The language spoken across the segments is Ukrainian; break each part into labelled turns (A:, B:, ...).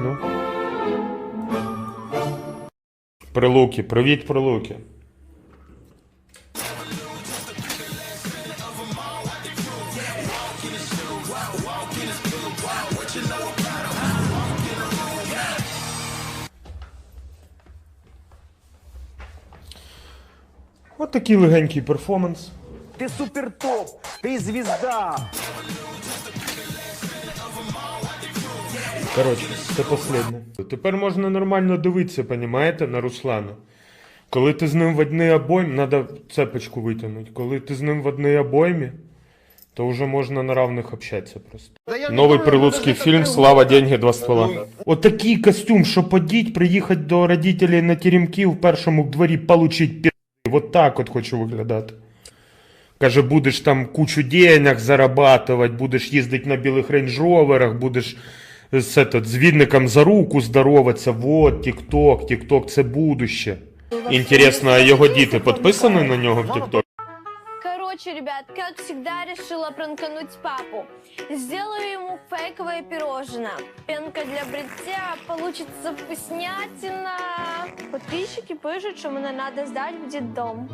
A: Ну. Прилуки, привіт, прилуки. От такий легенький перформанс.
B: Ты супер топ, ты звезда.
A: Коротше, це последнє. Тепер можна нормально дивитися, понімаєте, на Руслана. Коли ти з ним в одній обоймі, треба цепочку витягнути. Коли ти з ним в одній обоймі, то вже можна на равних общатися просто. Новий прилуцький фільм Слава, деньги, два ствола. Отакий костюм, що подіть, приїхати до родителей на теремки в першому дворі, получить пі***. Вот так от хочу виглядати. Каже, будеш там кучу денег зарабатывать, будеш їздити на білих рейндж-роверах, будеш з, этот, з відником за руку здороватися. Вот, тік-ток, тік-ток це будуще. Інтересно, а його діти підписані на нього в тік-ток?
C: Короче, ребят, как всегда решила пранкануть папу. Сделаю ему фейковое пирожное. Пенка для бритья, получится вкуснятина. Подписчики пишут, что мне надо сдать в детдом.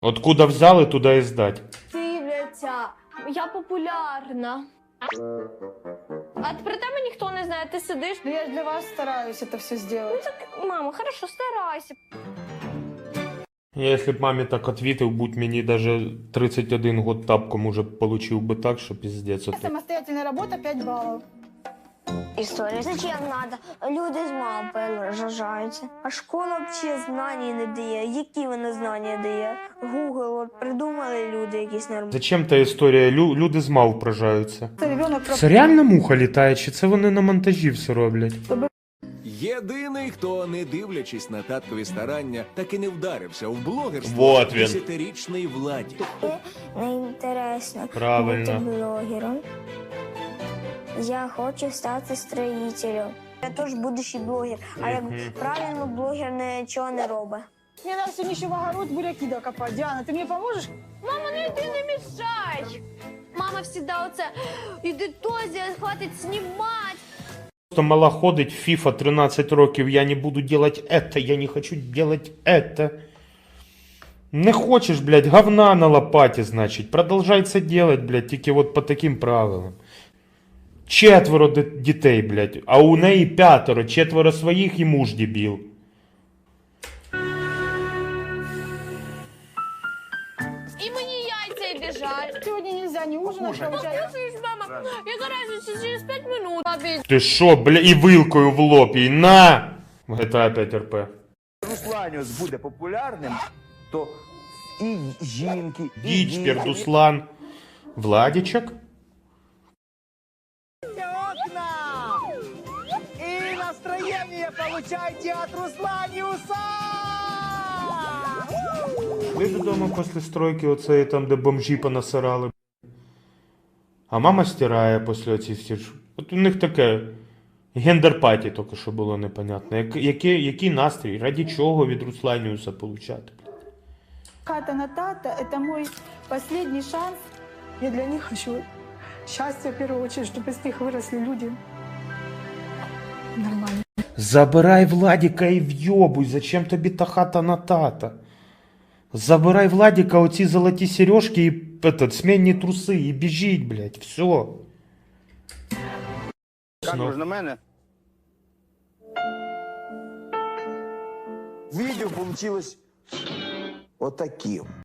A: Откуда взяли, туди і здать.
C: Ти, блядь, я популярна. А про тебе ніхто не знає, ти сидиш.
D: Ну, я ж для вас стараюсь это все сделать.
C: Так, мама, хорошо, старайся.
A: Я, якщо б мамі так відповів, будь мені даже 31 год тапком уже получив би так, що піздець. От.
D: Самостоятельная работа 5 баллов.
E: Історія. Зачем надо? Люди з мавпою рожаються. А школа взагалі знання не дає. Які вона знання дає? От придумали люди якісь нормальні.
A: Зачем та історія? Лю- люди з мав вражаються.
D: Ребенок
A: Це реально муха літає, чи це вони на монтажі все роблять?
F: Єдиний, хто, не дивлячись на таткові старання, так і не вдарився в блогерство.
A: Вот він.
F: Десятирічний владі.
E: Неінтересно
A: Правильно.
E: бути блогером. Я хочу стати строїтелем. Я теж будущий блогер. А як
A: Мгм.
E: правильно блогер нічого не робить.
D: Мне надо сегодня еще в огород буряки докопать. Диана, ты мне поможешь?
C: Мама, ну йди не мішай. Мама всегда оце, іди то зробити, хватить знімати.
A: Просто мала ходить в FIFA 13 років, я не буду делать это, я не хочу делать это. Не хочеш, блядь, говна на лопаті, значить. Продовжай це делать, блядь, тільки от по таким правилам. Четверо дітей, блядь, а у неї п'ятеро, четверо своїх і муж дебіл.
C: І мені яйця і біжать.
D: Сегодня нельзя ни ужинать, получается.
C: Слушай, мама, яка разниця через 5 минут. Папі,
A: Ти що, бля, і вилкою в лоб, і на! GTA 5 РП.
B: Русланіус буде популярним, то і жінки, і
A: Діч,
B: діти,
A: Пердуслан. Владічок?
B: получайте от Русланиуса!
A: Ви додому після стройки, оцеї там, де бомжі понасирали. А мама стирає після оці всі ж. От у них таке гендер-паті тільки що було непонятно. Як, який, який настрій? Раді чого від Русланіуса получати?
D: Ката на тата – это мой последний шанс. Я для них хочу счастья в первую очередь, чтобы из них выросли люди нормально.
A: Забирай Владіка і вйобуй, зачем тобі та хата на тата? Забирай Владіка, оці золоті сережки і этот, смінні труси, і біжіть, блядь, все.
B: Как на мене? Відео получилось отаким.